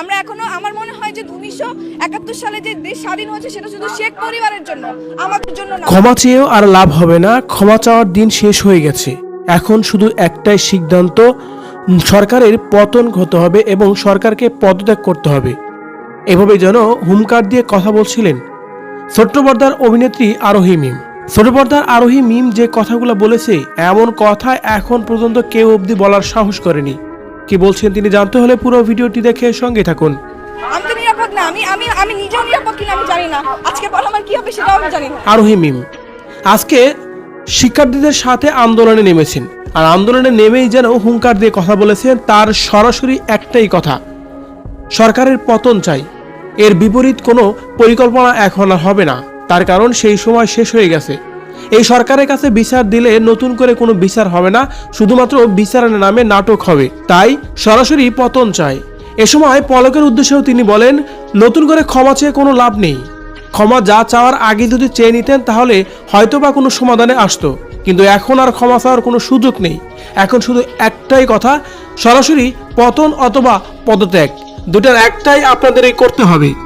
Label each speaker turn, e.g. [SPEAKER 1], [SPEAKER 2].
[SPEAKER 1] আমরা এখনও, আমার মনে হয় যে উনিশশো একাত্তর সালে যে দেশ স্বাধীন হয়েছে, সেটা শুধু শেখ পরিবারের জন্য, আমাদের জন্য
[SPEAKER 2] ক্ষমা চেয়েও আর লাভ হবে না, ক্ষমা চাওয়ার দিন শেষ হয়ে গেছে। এখন শুধু একটাই সিদ্ধান্ত, সরকারের পতন হতে হবে এবং সরকারকে পদত্যাগ করতে হবে। এভাবে যেন হুমকার দিয়ে কথা বলছিলেন ছোট্ট পর্দার অভিনেত্রী আরোহী মিম। ছোট পর্দার আরোহী মিম যে কথাগুলো বলেছে, এমন কথা এখন পর্যন্ত কেউ অবধি বলার সাহস করেনি। কি বলছেন তিনি জানতে হলে পুরো ভিডিওটি দেখে সঙ্গে থাকুন।
[SPEAKER 1] আমি তো নিরাপদ না আমি আমি আমি নিজেও নিরাপদ কিনা আমি জানি না। আজকে পর আমার কি হবে সেটাও আমি জানি না।
[SPEAKER 2] আরোহী মিম আজকে শিক্ষার্থীদের সাথে আন্দোলনে নেমেছেন। আর আন্দোলনে নেমেই যেন হুঙ্কার দিয়ে কথা বলেছেন তার সরাসরি একটাই কথা সরকারের পতন চাই। এর বিপরীত কোনো পরিকল্পনা এখন আর হবে না। তার কারণ সেই সময় শেষ হয়ে গেছে। এই সরকারের কাছে বিচার দিলে নতুন করে কোনো বিচার হবে না, শুধুমাত্র বিচারের নামে নাটক হবে। তাই সরাসরি পতন চায়। এ সময় পলকের উদ্দেশ্যেও তিনি বলেন, নতুন করে ক্ষমা চেয়ে কোনো লাভ নেই। ক্ষমা যা চাওয়ার আগে যদি চেয়ে নিতেন, তাহলে হয়তো বা কোনো সমাধানে আসতো। কিন্তু এখন আর ক্ষমা চাওয়ার কোনো সুযোগ নেই। এখন শুধু একটাই কথা, সরাসরি পতন অথবা পদত্যাগ। দুটার একটাই আপনাদের করতে হবে।